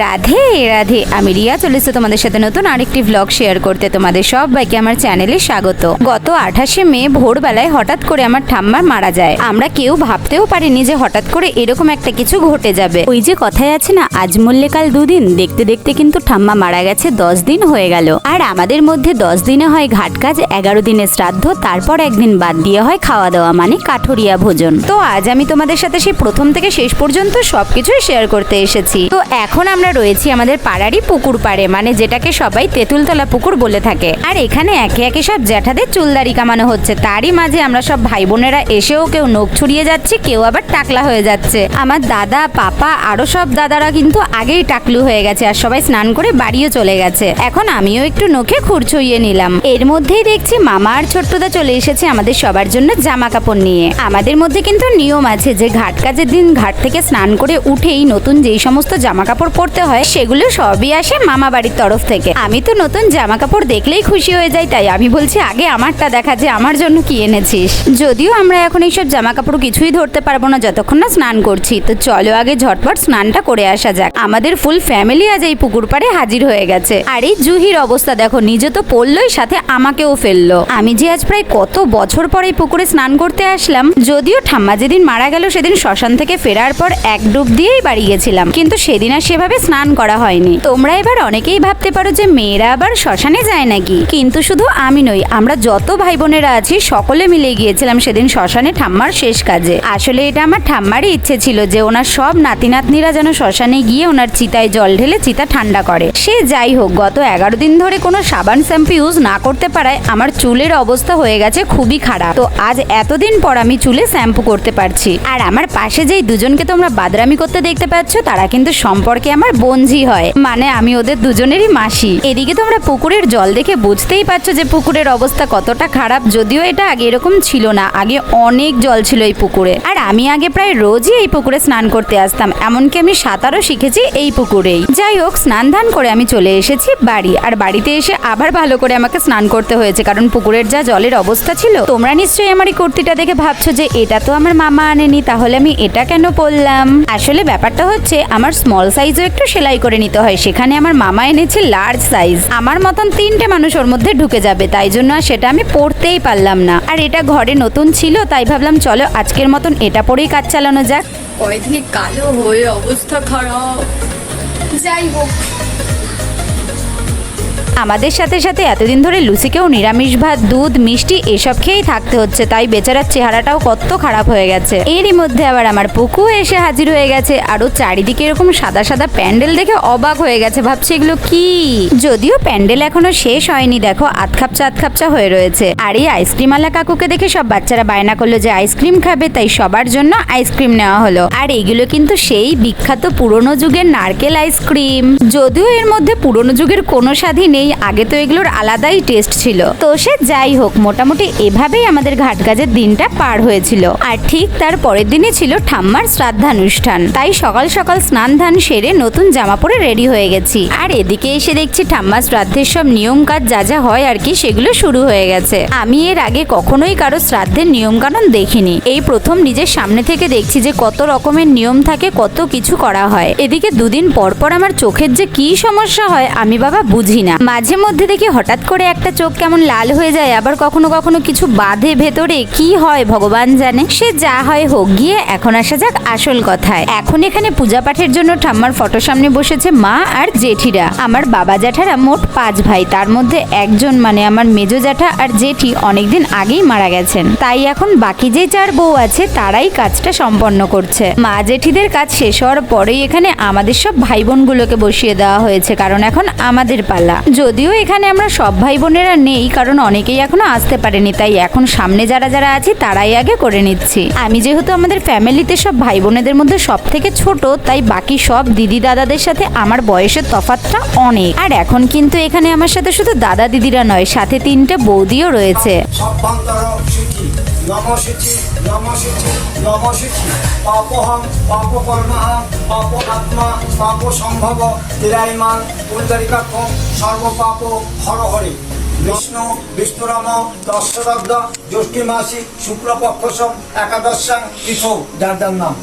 রাধে রাধে। আমি রিয়া, চলে চলেছে তোমাদের সাথে নতুন আরেকটি ভ্লগ শেয়ার করতে। তোমাদের সবাইকে আমার চ্যানেলে স্বাগত। গত আঠাশে মে ভোরবেলায় হঠাৎ করে আমার ঠাম্মা মারা যায়। আমরা কেউ ভাবতেও পারিনি যে হঠাৎ করে এরকম একটা কিছু ঘটে যাবে। ওই যে কথায় আছে না, আজ মরলে কাল দুদিন। দেখতে দেখতে কিন্তু ঠাম্মা মারা গেছে, দশ দিন হয়ে গেল। আর আমাদের মধ্যে দশ দিনে হয় ঘাট কাজ, এগারো দিনের শ্রাদ্ধ, তারপর একদিন বাদ দিয়ে হয় খাওয়া দাওয়া মানে কাঠুরিয়া ভোজন। তো আজ আমি তোমাদের সাথে সেই প্রথম থেকে শেষ পর্যন্ত সবকিছুই শেয়ার করতে এসেছি। তো এখন আমরা রয়েছি আমাদের পাড়ারই পুকুর পাড়ে মানে যেটাকে সবাই তেঁতুলতলা পুকুর বলে থাকে। আর এখানে একে একে সব জ্যাঠাদের চুলদারি কামানো হচ্ছে। তারই মাঝে আমরা সব ভাই বোনেরা এসেও কেউ নখ ছুড়িয়ে যাচ্ছে, কেউ আবার টাকলা হয়ে যাচ্ছে। আমার দাদা, পাপা, আরও সব দাদারা কিন্তু আগেই টাকলু হয়ে গেছে আর সবাই স্নান করে বাড়িও চলে গেছে। এখন আমিও একটু নখে খুরছইয়ে নিলাম। এর মধ্যেই দেখছি মামা আর ছোট্টদা চলে এসেছে আমাদের সবার জন্য জামা কাপড় নিয়ে। আমাদের মধ্যে কিন্তু নিয়ম আছে যে ঘাট কাজের দিন ঘাট থেকে স্নান করে উঠেই নতুন যেই সমস্ত জামা কাপড় পরতে হয়, সেগুলো সবই আসে মামা বাড়ির তরফ থেকে। আমি তো নতুন জামা কাপড় দেখলেই খুশি হয়ে যাই তাই আমি বলছি, আগে আমারটা দেখা যে আমার জন্য কি এনেছিস? যদিও আমরা এখন এইসব জামা কাপড় কিছুই ধরতে পারব না, যতক্ষণ না স্নান করছি। তো চলো আগে ঝটপট স্নানটা করে আসা যাক। আমাদের ফুল ফ্যামিলি আজ এই পুকুর পাড়ে হাজির হয়ে গেছে। আর এই জুহির অবস্থা দেখো, নিজে তো পড়লোই, সাথে আমাকেও ফেলল। আমি যে আজ প্রায় কত বছর পরে এই পুকুরে স্নান করতে আসলাম, যদিও ঠাম্মা যেদিন মারা গেল, সেদিন শ্মশান থেকে ফেরার পর এক ডুব দিয়েই বাড়ি গেছিলাম। কিন্তু সেদিন আর সেভাবে স্নান করা হয়নি। তোমরা এবার অনেকেই ভাবতে পারো যে মেয়েরা আবার শ্মশানে যায় নাকি। কিন্তু শুধু আমি নই, আমরা যত ভাই বোনেরা আছি, সকলে মিলে গিয়েছিলাম সেদিন শ্মশানে ঠাম্মার শেষ কাজে। আসলে এটা আমার ঠাম্মারই ইচ্ছে ছিল যে ওনার সব নাতি নাতনিরা যেন শ্মশানে গিয়ে ওনার চিতায় জল ঢেলে চিতা ঠান্ডা করে। সে যাই হোক, গত এগারো দিন ধরে কোনো সাবান শ্যাম্পু ইউজ না করতে পারায় আমার চুলের অবস্থা হয়ে গেছে খুবই খারাপ। তো আজ এতদিন পর আমি চুলে শ্যাম্পু করতে পারছি। আর আমার পাশে যেই দুজনকে তোমরা বাদরামি করতে দেখতে পাচ্ছ, তারা কিন্তু সম্পর্কে আমার বঞ্জি হয়। মানে আমি ওদের দুজনেরই মাসি। এদিকে তোমরা পুকুরের জল দেখে বুঝতেই পারছ যে পুকুরের অবস্থা কতটা খারাপ, যদিও এটা আগে এরকম ছিল না। আগে অনেক জল ছিল এই পুকুরে। আর আমি আগে প্রায় রোজই এই পুকুরে স্নান করতে আসতাম। এমনকি আমি সাঁতারও শিখেছি এই পুকুরেই। যাই হোক, স্নান ধান করে আমি চলে এসেছি বাড়ি। আর বাড়িতে এসে আবার ভালো করে আমাকে স্নান করতে হয়েছে, কারণ পুকুরের যা জলের অবস্থা ছিল, তোমরা নিশ্চয়ই আমার এই কুর্তিটা দেখে ভাবছ যে এটা তো আমার মামা আনেনি, তাহলে আমি এটা কেন পরলাম? আসলে ব্যাপারটা হচ্ছে, আমার স্মল সাইজও একটু সেলাই করে নিতে হয়। সেখানে আমার মামা এনেছে লার্জ সাইজ আমার মতন তিনটে মানুষ ওর মধ্যে ঢুকে যাবে, তাই জন্য আর সেটা আমি পরতেই পারলাম না। আর এটা ঘরে নতুন ছিল, তাই ভাবলাম চলো আজকের মতন এটা পরেই কাজ চালানো যাক। কয়েকদিন কালো হয়ে অবস্থা খারাপ। যাই হোক। আমাদের সাথে সাথে এতদিন ধরে লুসিকেও নিরামিষ ভাত, দুধ, মিষ্টি এসব খেয়েই থাকতে হচ্ছে। তাই বেচারার চেহারাটাও কত খারাপ হয়ে গেছে। এরই মধ্যে আবার আমার পুকু এসে হাজির হয়ে গেছে। আরও চারিদিকে এরকম সাদা সাদা প্যান্ডেল দেখে অবাক হয়ে গেছে। ভাবছে এগুলো কি? যদিও প্যান্ডেল এখনও শেষ হয়নি, দেখো আধখাপচা আধখাপচা হয়ে রয়েছে। আর এই আইসক্রিমওয়ালা কাকুকে দেখে সব বাচ্চারা বায়না করল যে আইসক্রিম খাবে, তাই সবার জন্য আইসক্রিম নেওয়া হলো। আর এগুলো কিন্তু সেই বিখ্যাত পুরনো যুগের নারকেল আইসক্রিম। যদিও এর মধ্যে পুরনো যুগের কোনো স্বাদই নেই আগে তো এগুলোর আলাদাই টেস্ট ছিল। তো সে যাই হোক, মোটামুটি এভাবেই আমাদের ঘাট কাজের দিনটা পার হয়েছিল। আর ঠিক তার পরের দিনে ছিল ঠাম্মার শ্রাদ্ধানুষ্ঠান। তাই সকাল সকাল স্নান ধান সেরে নতুন জামা পরে রেডি হয়ে গেছি। আর এদিকে এসে দেখছি ঠাম্মার শ্রাদ্ধের সব নিয়ম কাজ যা যা হয় আর কি সেগুলো শুরু হয়ে গেছে। আমি এর আগে কখনোই কারও শ্রাদ্ধের নিয়ম কানুন দেখিনি। এই প্রথম নিজের সামনে থেকে দেখছি যে কত রকমের নিয়ম থাকে, কত কিছু করা হয়। এদিকে দুদিন পর পর আমার চোখের যে কি সমস্যা হয় আমি বাবা বুঝি না। মাঝে মধ্যে দেখি হঠাৎ করে একটা চোখ কেমন লাল হয়ে যায়, আবার কখনো কখনো কিছু বাঁধে ভেতরে। কি হয় ভগবান জানে? সে যা হয় হোক, গিয়ে এখন আসা যাক আসল কথায়। এখন এখানে পূজা পাঠের জন্য ঠাম্মার ফটো সামনে বসেছে মা আর জেঠিরা। আমার বাবা জ্যাঠারা মোট পাঁচ ভাই, তার মধ্যে একজন মানে আমার মেজো জ্যাঠা আর জেঠি অনেকদিন আগেই মারা গেছেন। তাই এখন বাকি যে চার বউ আছে, তারাই কাজটা সম্পন্ন করছে। মা জেঠিদের কাজ শেষ হওয়ার পরেই এখানে আমাদের সব ভাই বোনগুলোকে বসিয়ে দেওয়া হয়েছে, কারণ এখন আমাদের পালা। যদিও এখানে আমরা সব ভাই বোনেরা নেই, কারণ অনেকেই এখনও আসতে পারেনি, তাই এখন সামনে যারা যারা আছে তারাই আগে করে নিচ্ছি। আমি যেহেতু আমাদের ফ্যামিলিতে সব ভাই বোনেদের মধ্যে সব থেকে ছোট, তাই বাকি সব দিদি দাদাদের সাথে আমার বয়সের তফাৎটা অনেক। আর এখন কিন্তু এখানে আমার সাথে শুধু দাদা দিদিরা নয়, সাথে তিনটে বৌদিও রয়েছে। সভ্যন্তর শুচি, নম শুচি নম শুচি। পাপহং, পাপকর্মহং পাপ আত্মা পাপ সম্ভব তিরাইমান পুণ্ডরিকাক্ষম সর্বপাপ হর হরে বিষ্ণু, বিষ্ণুরাম, দশরথ জ্যোষ্ঠী মাসি শুক্লপক্ষসম, একাদশাং যার যার নাম।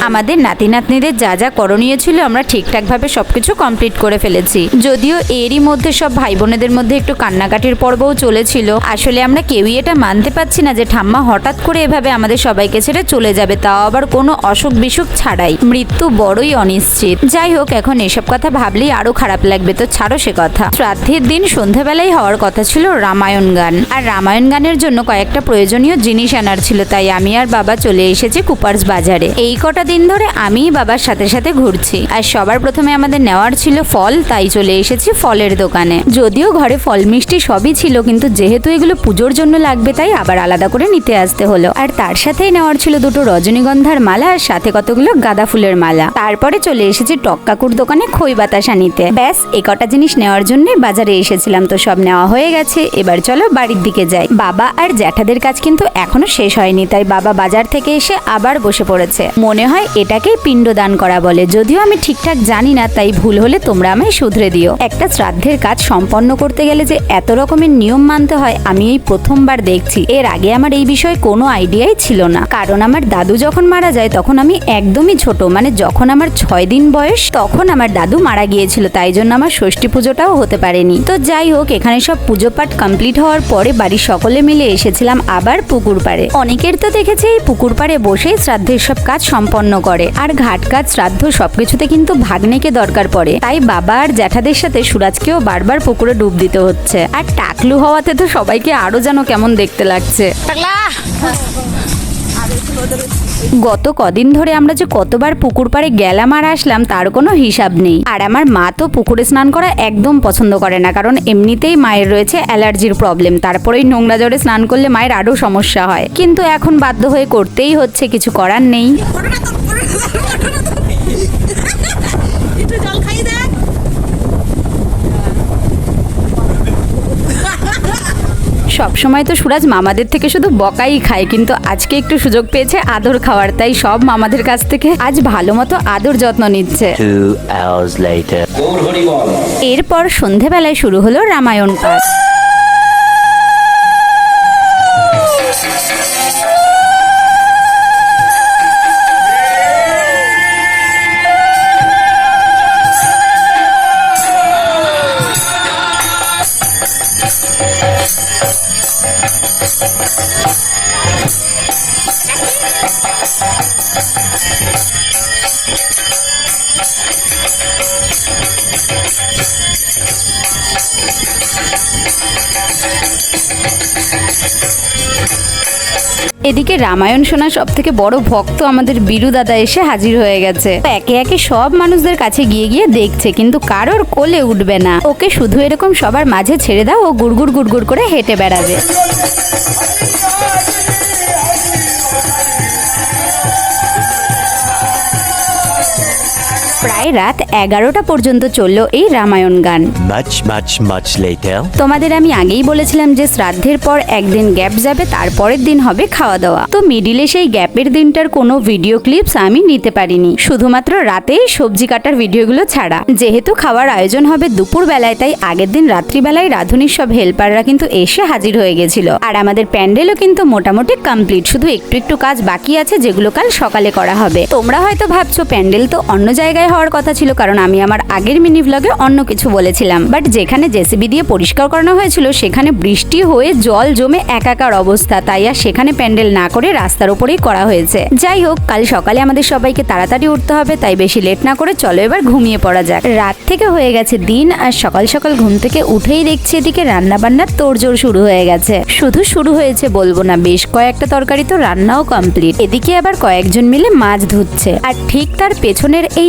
আমাদের নাতি নাতনিদের যা যা করণীয় ছিল আমরা ঠিকঠাকভাবে সবকিছু কমপ্লিট করে ফেলেছি। যদিও এরই মধ্যে সব ভাই বোনেদের মধ্যে একটু কান্নাকাটির পর্বও চলেছিল। আসলে আমরা কেউই এটা মানতে পারছি না যে ঠাম্মা হঠাৎ করে এভাবে আমাদের সবাইকে ছেড়ে চলে যাবে, তাও আবার কোনো অসুখ বিসুখ ছাড়াই। মৃত্যু বড়ই অনিশ্চিত। যাই হোক, এখন এসব কথা ভাবলেই আরও খারাপ লাগবে, তো ছাড়ো সে কথা। শ্রাদ্ধের দিন সন্ধ্যাবেলায় হওয়ার কথা ছিল রামায়ণ গান। আর রামায়ণ গানের জন্য কয়েকটা প্রয়োজনীয় জিনিস আনার ছিল, তাই আমি আর বাবা চলে এসেছি কুপার্স বাজারে। এই কটা দিন ধরে আমিই বাবার সাথে সাথে ঘুরছি। আর সবার প্রথমে আমাদের নেওয়ার ছিল ফল, তাই চলে এসেছি ফলের দোকানে। যদিও ঘরে ফল মিষ্টি সবই ছিল, কিন্তু যেহেতু এগুলো পুজোর জন্য লাগবে, তাই আবার আলাদা করে নিতে আসতে হলো। আর তার সাথেই নেওয়ার ছিল দুটো রজনীগন্ধার মালা, আর সাথে কতগুলো গাঁদা ফুলের মালা। তারপরে চলে এসেছি টক কাকুর দোকানে খই বাতাসা নিতে। ব্যাস, এ কটা জিনিস নেওয়ার জন্য বাজারে এসেছিলাম, তো সব নেওয়া হয়ে গেছে। এবার চলো বাড়ির দিকে যাই। বাবা আর জ্যাঠাদের কাজ কিন্তু এখনও শেষ হয়নি, তাই বাবা বাজার থেকে এসে আবার বসে পড়েছে। মনে হয় এটাকেই পিণ্ডদান করা বলে। যদিও আমি ঠিকঠাক জানি না, তাই ভুল হলে তোমরা আমায় শুধরে দিও। একটা শ্রাদ্ধের কাজ সম্পন্ন করতে গেলে যে এত রকমের নিয়ম মানতে হয়, আমি এই প্রথমবার দেখছি। এর আগে আমার এই বিষয়ে কোনো আইডিয়াই ছিল না। কারণ আমার দাদু যখন মারা যায়, তখন আমি একদমই ছোট। মানে যখন আমার ছয় দিন বয়স, তখন আমার দাদু মারা গিয়েছিল। তাই জন্য আমার ষষ্ঠী পুজোটাও হতে পারেনি। তো যাই হোক, এখানে সব পুজো পাঠ কমপ্লিট হওয়ার পরে বাড়ির সকলে মিলে এসেছিলাম আবার পুকুর পাড়ে। অনেকের তো দেখেছি এই পুকুর পাড়ে বসেই শ্রাদ্ধের সব কাজ সম্পন্ন করে। আর ঘাট কাজ, শ্রাদ্ধ সবকিছুতে কিন্তু ভাগ্নেকে দরকার পড়ে। তাই বাবা আর জ্যাঠাদের সাথে সুরাজকেও বারবার পুকুরে ডুব দিতে হচ্ছে। আর টাকলু হওয়াতে তো সবাইকে আরও যেন কেমন দেখতে লাগছে। গত কদিন ধরে আমরা যে কতবার পুকুর পাড়ে গেলাম আর আসলাম, তার কোনো হিসাব নেই। আর আমার মা তো পুকুরে স্নান করা একদম পছন্দ করে না, কারণ এমনিতেই মায়ের রয়েছে অ্যালার্জির প্রবলেম তারপরে ওই নোংরা জলে স্নান করলে মায়ের আরও সমস্যা হয়। কিন্তু এখন বাধ্য হয়ে করতেই হচ্ছে, কিছু করার নেই একটু জল খাইয়ে দেখ সবসময় তো সুরাজ মামাদের থেকে শুধু বকাই খায় কিন্তু আজকে একটু সুযোগ পেয়েছে আদর খাওয়ার তাই সব মামাদের কাছ থেকে আজ ভালো মতো আদর যত্ন নিচ্ছে। Two hours এরপর সন্ধেবেলায় শুরু হলো রামায়ণ পাঠ। এদিকে রামায়ণ শোনা সব থেকে বড় ভক্ত আমাদের বীরু দাদা এসে হাজির হয়ে গেছে। একে একে সব মানুষদের কাছে গিয়ে গিয়ে দেখছে, কিন্তু কারোর কোলে উঠবে না। ওকে শুধু এরকম সবার মাঝে ছেড়ে দাও, ও গুড়গুড় গুড়গুড় করে হেঁটে বেড়াবে। প্রায় রাত এগারোটা পর্যন্ত চলল এই রামায়ণ গান। তোমাদের আমি আগেই বলেছিলাম যে শ্রাদ্ধের পর একদিন গ্যাপ যাবে তারপরের দিন হবে খাওয়া দাওয়া তো মিডিলে সেই গ্যাপের দিনটার কোনো ভিডিও ক্লিপস আমি নিতে পারিনি। শুধুমাত্র রাতেই সবজি কাটার ভিডিওগুলো ছাড়া। যেহেতু খাওয়ার আয়োজন হবে দুপুর বেলায় তাই আগের দিন রাত্রিবেলায় রাধুনির সব হেল্পাররা কিন্তু এসে হাজির হয়ে গেছিল। আর আমাদের প্যান্ডেলও কিন্তু মোটামুটি কমপ্লিট শুধু একটু একটু কাজ বাকি আছে যেগুলো কাল সকালে করা হবে। তোমরা হয়তো ভাবছ প্যান্ডেল তো অন্য জায়গায় হওয়ার কথা ছিল কারণ আমি আমার আগের মিনি ভ্লগে অন্য কিছু বলেছিলাম। বাট যেখানে জেসিবি দিয়ে পরিষ্কার করানো হয়েছিল, সেখানে বৃষ্টি হয়ে জল জমে একাকার অবস্থা। তাই আর সেখানে প্যান্ডেল না করে রাস্তার উপরেই করা হয়েছে। যাই হোক, কাল সকালে আমাদের সবাইকে তাড়াতাড়ি উঠতে হবে, তাই বেশি লেট না করে চলো এবার ঘুমিয়ে পড়া যাক। রাত থেকে হয়ে গেছে দিন, আর সকাল সকাল ঘুম থেকে উঠেই দেখছি এদিকে রান্না বান্নার তোড়জোড় শুরু হয়ে গেছে। শুধু শুরু হয়েছে বলব না, বেশ কয়েকটা তরকারি তো রান্নাও কমপ্লিট এদিকে আবার কয়েকজন মিলে মাছ ধুচ্ছে আর ঠিক তার পেছনের এই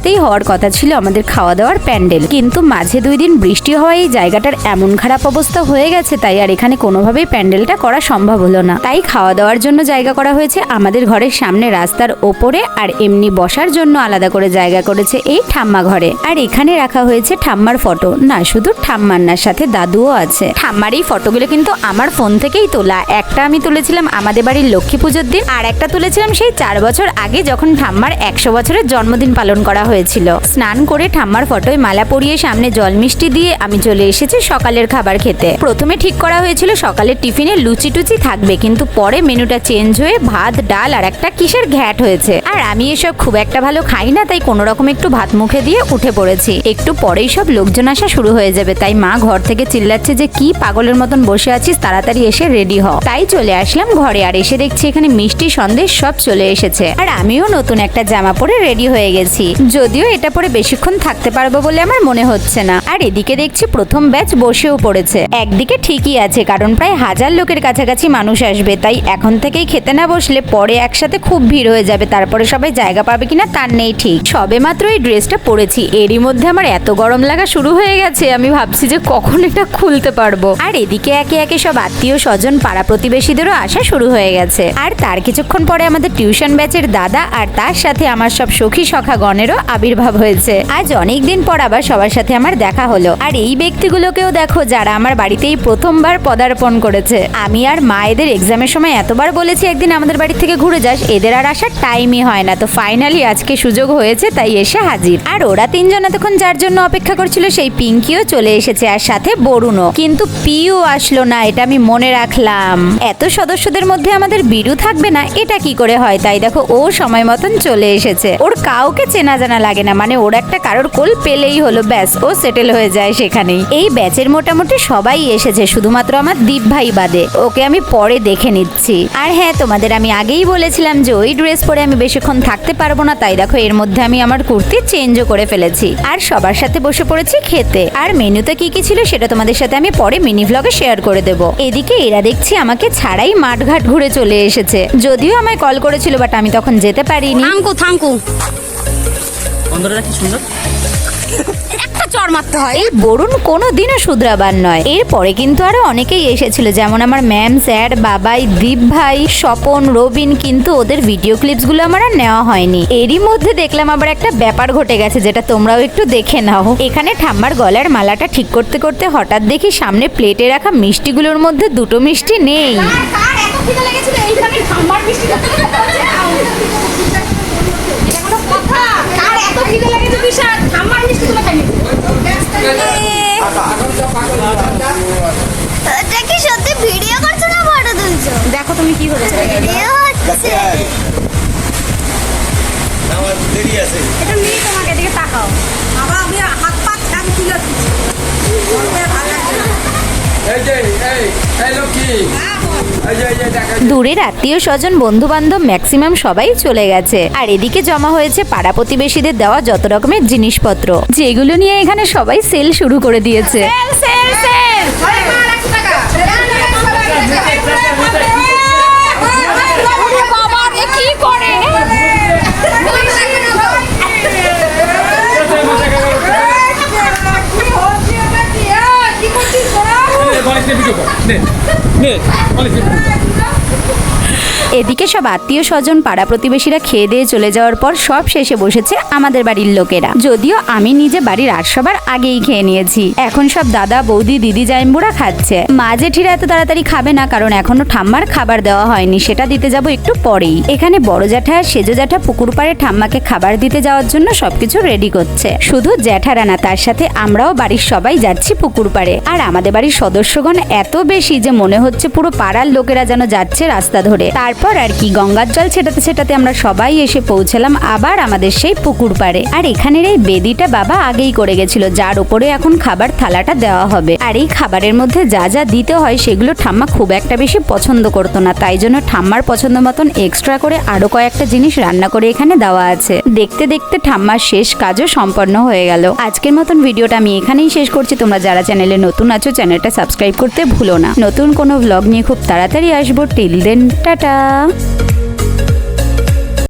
জায়গাটাতেই হওয়ার কথা ছিল আমাদের খাওয়া দাওয়ার প্যান্ডেল। কিন্তু মাঝে দুই দিন বৃষ্টি হওয়ায় এই জায়গাটার এমন খারাপ অবস্থা হয়ে গেছে, তাই আর এখানে কোনোভাবেই প্যান্ডেলটা করা সম্ভব হলো না। তাই খাওয়া দাওয়ার জন্য জায়গা করা হয়েছে আমাদের ঘরের সামনে রাস্তার ওপরে, আর এমনি বসার জন্য আলাদা করে জায়গা করেছে এই ঠাম্মা ঘরে। আর এখানে রাখা হয়েছে ঠাম্মার ফটো। না, শুধু ঠাম্মার না সাথে দাদুও আছে। ঠাম্মার এই ফটোগুলো কিন্তু আমার ফোন থেকেই তোলা। একটা আমি তুলেছিলাম আমাদের বাড়ির লক্ষ্মী পুজোর দিন, আর একটা তুলেছিলাম সেই চার বছর আগে যখন ঠাম্মার একশো বছরের জন্মদিন পালন করা হয়েছিল। স্নান করে ঠাম্মার ফটোয় মালা পরিয়ে সামনে জল মিষ্টি দিয়ে আমি চলে এসেছি সকালের খাবার খেতে। প্রথমে ঠিক করা হয়েছিল সকালের টিফিনে লুচি টুচি থাকবে, কিন্তু পরে মেনুটা চেঞ্জ হয়ে ভাত, ডাল আর একটা কিসের ঘ্যাট হয়েছে। আর আমি এসব খুব একটা ভালো খাই না, তাই কোনো রকম একটু ভাত মুখে দিয়ে উঠে পড়েছি। একটু পরেই সব লোকজন আসা শুরু হয়ে যাবে, তাই মা ঘর থেকে চিল্লাচ্ছে যে কি পাগলের মতন বসে আছিস, তাড়াতাড়ি এসে রেডি হ। তাই চলে আসলাম ঘরে, আর এসে দেখছি এখানে মিষ্টি সন্দেশ সব চলে এসেছে। আর আমিও নতুন একটা জামা পরে রেডি হয়ে গেছি। যদিও এটা পরে বেশিক্ষণ থাকতে পারব বলে আমার মনে হচ্ছে না। আর এদিকে দেখছি প্রথম ব্যাচ বসেও পড়েছে। একদিকে ঠিকই আছে, কারণ প্রায় হাজার লোকের কাছাকাছি মানুষ আসবে, তাই এখন থেকেই খেতে না বসলে পরে একসাথে খুব ভিড় হয়ে যাবে, তারপরে সবাই জায়গা পাবে কিনা তার নেই ঠিক। সবে মাত্র এই ড্রেসটা পরেছি, এরই মধ্যে আমার এত গরম লাগা শুরু হয়ে গেছে, আমি ভাবছি যে কখন এটা খুলতে পারব। আর এদিকে একে একে সব আত্মীয় স্বজন, পাড়া প্রতিবেশীদেরও আসা শুরু হয়ে গেছে। আর তার কিছুক্ষণ পরে আমাদের টিউশন ব্যাচের দাদা আর তার সাথে আমার সব সখী সখাগণেরও আবির্ভাব হয়েছে। আজ অনেক দিন পর আবার সবার সাথে আমার দেখা হলো। আর এই ব্যক্তিগুলোকেও দেখো যারা আমার বাড়িতেই প্রথমবার পদার্পণ করেছে। আমি আর মা এদের এক্সামের সময় এতবার বলেছি একদিন আমাদের বাড়ি থেকে ঘুরে যাস, এদের আর আসার টাইমই হয় না। তো ফাইনালি আজকে সুযোগ হয়েছে, তাই এসে হাজির। আর ওরা তিনজন এতক্ষণ যার জন্য অপেক্ষা করছিল, সেই পিঙ্কিও চলে এসেছে, আর সাথে বরুণও। কিন্তু পিও আসলো না, এটা আমি মনে রাখলাম। এত সদস্যদের মধ্যে আমাদের বিরু থাকবে না, এটা কি করে হয়? তাই দেখো, ও সময় মতন চলে এসেছে। ওর কাউকে চেনা জানা লাগে না। মানে ওর একটা কারোর কোল পেলেই হলো, ব্যাস, ও সেটেল হয়ে যায় সেখানেই। এই ব্যাচের মোটামুটি সবাই এসেছে, শুধুমাত্র আমার দীপ ভাই বাদে। ওকে আমি পরে দেখে নিচ্ছি। আর হ্যাঁ তোমাদের আমি আগেই বলেছিলাম যে ওই ড্রেস পরে আমি বেশিক্ষণ থাকতে পারব না। তাই দেখো, এর মধ্যে আমি আমার কুর্তি চেঞ্জও করে ফেলেছি। আর সবার সাথে বসে পড়েছি খেতে। আর মেনুতে কি কি ছিল সেটা তোমাদের সাথে আমি পরে মিনি ভ্লগে শেয়ার করে দেবো। এদিকে এরা দেখছি আমাকে ছাড়াই মাঠঘাট ঘুরে চলে এসেছে। যদিও আমায় কল করেছিল বাট আমি তখন যেতে পারিনি। Thank you thank you. অন্ধটা কি সুন্দর? একটা চর মারতে হয়। এই বরুণ কোনো দিনও শুধরাবার নয়। এরপরে কিন্তু আরও অনেকেই এসেছিল যেমন আমার ম্যাম স্যার বাবাই দীপ ভাই স্বপন রবিন কিন্তু ওদের ভিডিও ক্লিপসগুলো আমার আর নেওয়া হয়নি। এরই মধ্যে দেখলাম আবার একটা ব্যাপার ঘটে গেছে যেটা তোমরাও একটু দেখে নাও। এখানে ঠাম্মার গলার মালাটা ঠিক করতে করতে হঠাৎ দেখি সামনে প্লেটে রাখা মিষ্টিগুলোর মধ্যে দুটো মিষ্টি নেই। লেগেছিল ঠাম্মার মিষ্টি খেতে খেতে হচ্ছে? এটা কোনো কথা? কার এত খিদে লেগেছে বিশাল? ঠাম্মার মিষ্টিগুলো খাইনি। এটা কি সত্যি ভিডিও করছ না ফটো তুলছো? দেখো তুমি কি ভিডিও হচ্ছে। এটা নিয়ে তোমাকে এদিকে তাকাও। বাবা আমি হাত পা আমি তুলে দূরের আত্মীয় স্বজন বন্ধু বান্ধব ম্যাক্সিমাম সবাই চলে গেছে। আর এদিকে জমা হয়েছে পাড়া প্রতিবেশীদের দেওয়া যত রকমের জিনিসপত্র। যেগুলো নিয়ে এখানে সবাই সেল শুরু করে দিয়েছে। বালিশ নে ভিডিও কর নে নে বালিশ নে এদিকে সব আত্মীয় স্বজন, পাড়া প্রতিবেশীরা খেয়ে দিয়ে চলে যাওয়ার পর সব শেষে বসেছে আমাদের বাড়ির লোকেরা। যদিও আমি নিজে বাড়ির আর সবার আগেই খেয়ে নিয়েছি। এখন সব দাদা, বৌদি, দিদি, জাইম্বুরা খাচ্ছে। মা জেঠিরা এত তাড়াতাড়ি খাবে না, কারণ এখনও ঠাম্মার খাবার দেওয়া হয়নি। সেটা দিতে যাব একটু পরেই। এখানে বড় জ্যাঠা, সেজো জ্যাঠা পুকুর পাড়ে ঠাম্মাকে খাবার দিতে যাওয়ার জন্য সবকিছু রেডি করছে। শুধু জ্যাঠারা না, তার সাথে আমরাও বাড়ির সবাই যাচ্ছি পুকুর পাড়ে। আর আমাদের বাড়ির সদস্যগণ এত বেশি যে মনে হচ্ছে পুরো পাড়ার লোকেরা যেন যাচ্ছে রাস্তা ধরে। তারপর আর কি গঙ্গার জল ছেটাতে ছেটাতে আমরা সবাই এসে পৌঁছালাম আবার আমাদের সেই পুকুর পাড়ে। আর এখানের এই বেদিটা বাবা আগেই করে গেছিল, যার উপরে এখন খাবার থালাটা দেওয়া হবে। আর এই খাবারের মধ্যে যা যা দিতে হয় সেগুলো ঠাম্মা খুব একটা বেশি পছন্দ করতো না, তাই জন্য ঠাম্মার পছন্দ মতন এক্সট্রা করে আরও কয়েকটা জিনিস রান্না করে এখানে দেওয়া আছে। দেখতে দেখতে ঠাম্মার শেষ কাজও সম্পন্ন হয়ে গেল। আজকের মতন ভিডিওটা আমি এখানেই শেষ করছি। তোমরা যারা চ্যানেলে নতুন আছো, চ্যানেলটা সাবস্ক্রাইব করতে ভুলো না। নতুন কোনো ভ্লগ নিয়ে খুব তাড়াতাড়ি আসব। Till then tata